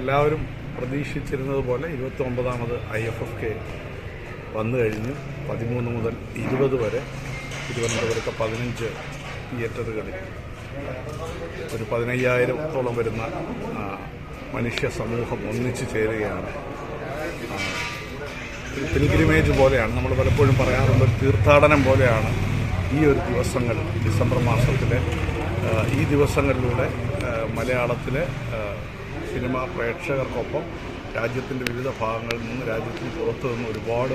എല്ലാവരും പ്രതീക്ഷിച്ചിരുന്നത് പോലെ ഇരുപത്തി ഒമ്പതാമത് ഐ എഫ് എഫ് കെ വന്നു കഴിഞ്ഞു. പതിമൂന്ന് മുതൽ ഇരുപത് വരെ തിരുവനന്തപുരത്തെ പതിനഞ്ച് തിയേറ്ററുകളിൽ ഒരു പതിനയ്യായിരത്തോളം വരുന്ന മനുഷ്യ സമൂഹം ഒന്നിച്ചു ചേരുകയാണ്. ഒരു പിൽഗ്രിമേജ് പോലെയാണ്. നമ്മൾ പലപ്പോഴും പറയാറുണ്ട് തീർത്ഥാടനം പോലെയാണ് ഈ ഒരു ദിവസങ്ങൾ ഡിസംബർ മാസത്തിലെ ഈ ദിവസങ്ങളിലൂടെ മലയാളത്തിലെ സിനിമാ പ്രേക്ഷകർക്കൊപ്പം രാജ്യത്തിന്റെ വിവിധ ഭാഗങ്ങളിൽ നിന്ന് രാജ്യത്തിന് പുറത്തു നിന്ന് ഒരുപാട്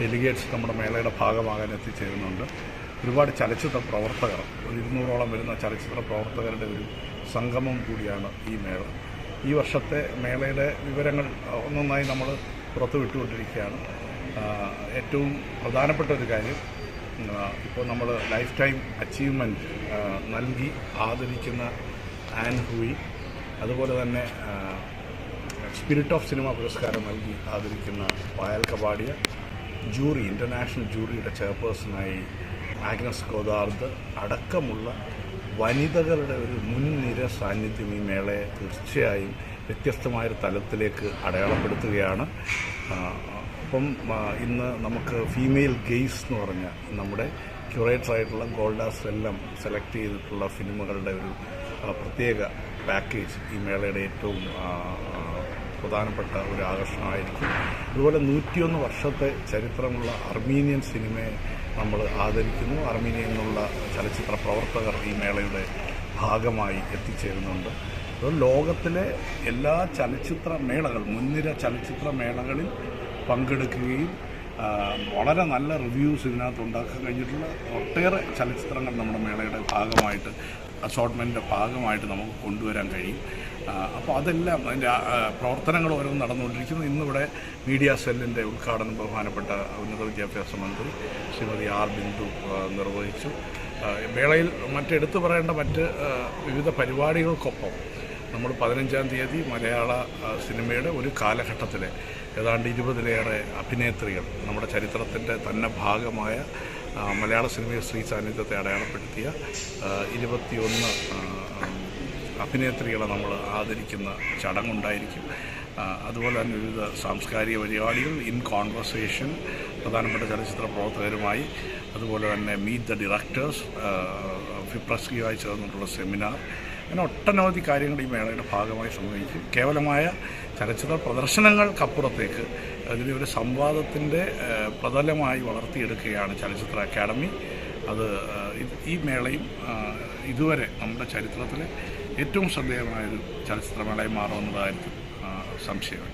ഡെലിഗേറ്റ്സ് നമ്മുടെ മേളയുടെ ഭാഗമാകാൻ എത്തിച്ചേരുന്നുണ്ട്. ഒരുപാട് ചലച്ചിത്ര പ്രവർത്തകർ ഒരു ഇരുന്നൂറോളം വരുന്ന ചലച്ചിത്ര പ്രവർത്തകരുടെ ഒരു സംഗമം കൂടിയാണ് ഈ മേള. ഈ വർഷത്തെ മേളയുടെ വിവരങ്ങൾ ഒന്നൊന്നായി നമ്മൾ പുറത്തു വിട്ടുകൊണ്ടിരിക്കുകയാണ്. ആ, ഏറ്റവും പ്രധാനപ്പെട്ട ഒരു കാര്യം ഇപ്പോൾ നമ്മൾ ലൈഫ് ടൈം അച്ചീവ്മെന്റ് നൽകി ആദരിക്കുന്ന ആൻ ഹൂയി അതുപോലെ തന്നെ സ്പിരിറ്റ് ഓഫ് സിനിമ പുരസ്കാരം നൽകി ആദരിക്കുന്ന പായൽ കപാടിയ ജൂറി ഇന്റർനാഷണൽ ജൂറിയുടെ ചെയർപേഴ്സണായി ആഗ്നസ് ഗോദാർദ് അടക്കമുള്ള വനിതകളുടെ ഒരു മുൻനിര സാന്നിധ്യം ഈ മേളയെ തീർച്ചയായും വ്യത്യസ്തമായൊരു തലത്തിലേക്ക് അടയാളപ്പെടുത്തുകയാണ്. അപ്പം ഇന്ന് നമുക്ക് ഫീമെയിൽ ഗെയ്സ് എന്ന് പറഞ്ഞ നമ്മുടെ ക്യൂറേറ്റർ ആയിട്ടുള്ള ഗോൾഡാസ് എല്ലാം സെലക്ട് ചെയ്തിട്ടുള്ള സിനിമകളുടെ ഒരു പ്രത്യേക പാക്കേജ് ഈ മേളയുടെ ഏറ്റവും പ്രധാനപ്പെട്ട ഒരു ആകർഷണമായിരിക്കും. അതുപോലെ നൂറ്റിയൊന്ന് വർഷത്തെ ചരിത്രമുള്ള അർമീനിയൻ സിനിമയെ നമ്മൾ ആദരിക്കുന്നു. അർമീനിയയിൽ നിന്നുള്ള ചലച്ചിത്ര പ്രവർത്തകർ ഈ മേളയുടെ ഭാഗമായി എത്തിച്ചേരുന്നുണ്ട്. അത് ലോകത്തിലെ എല്ലാ ചലച്ചിത്ര മേളകൾ മുൻനിര ചലച്ചിത്ര മേളകളിൽ പങ്കെടുക്കുകയും വളരെ നല്ല റിവ്യൂസ് ഇതിനകത്ത് ഉണ്ടാക്കാൻ കഴിഞ്ഞിട്ടുള്ള ഒട്ടേറെ ചലച്ചിത്രങ്ങൾ നമ്മുടെ മേളയുടെ ഭാഗമായിട്ട് അസോട്ട്മെന്റിന്റെ ഭാഗമായിട്ട് നമുക്ക് കൊണ്ടുവരാൻ കഴിയും. അപ്പോൾ അതെല്ലാം അതിന്റെ പ്രവർത്തനങ്ങൾ ഓരോന്നും നടന്നുകൊണ്ടിരിക്കുന്നു. ഇന്നിവിടെ മീഡിയ സെല്ലിന്റെ ഉദ്ഘാടനം ബഹുമാനപ്പെട്ട ഉന്നത വിദ്യാഭ്യാസ മന്ത്രി ശ്രീമതി ആർ ബിന്ദു നിർവഹിച്ചു. മേളയിൽ മറ്റെടുത്തു പറയേണ്ട മറ്റ് വിവിധ പരിപാടികൾക്കൊപ്പം നമ്മൾ പതിനഞ്ചാം തീയതി മലയാള സിനിമയുടെ ഒരു കാലഘട്ടത്തിലെ ഏതാണ്ട് ഇരുപതിലേറെ അഭിനേത്രികൾ നമ്മുടെ ചരിത്രത്തിന്റെ തന്നെ ഭാഗമായ മലയാള സിനിമയിൽ സ്ത്രീ സാന്നിധ്യത്തെ അടയാളപ്പെടുത്തിയ ഇരുപത്തിയൊന്ന് അഭിനേത്രികളെ നമ്മൾ ആദരിക്കുന്ന ചടങ്ങുണ്ടായിരിക്കും. അതുപോലെ തന്നെ വിവിധ സാംസ്കാരിക പരിപാടികൾ ഇൻ കോൺവെർസേഷൻ പ്രധാനപ്പെട്ട ചലച്ചിത്ര പ്രവർത്തകരുമായി അതുപോലെ തന്നെ മീറ്റ് ദ ഡിറക്ടേഴ്സ് ഫിപ്രസ്കിയുമായി ചേർന്നിട്ടുള്ള സെമിനാർ അങ്ങനെ ഒട്ടനവധി കാര്യങ്ങൾ ഈ മേളയുടെ ഭാഗമായി സംഭവിച്ചു കേവലമായ ചലച്ചിത്ര പ്രദർശനങ്ങൾക്കപ്പുറത്തേക്ക് അതിനെ ഒരു സംവാദത്തിന്റെ പ്രതലമായി വളർത്തിയെടുക്കുകയാണ് ചലച്ചിത്ര അക്കാദമി. അത് ഈ മേളയും ഇതുവരെ നമ്മുടെ ചരിത്രത്തിലെ ഏറ്റവും ശ്രദ്ധേയമായൊരു ചലച്ചിത്രമേളയായി ആ, സംശയം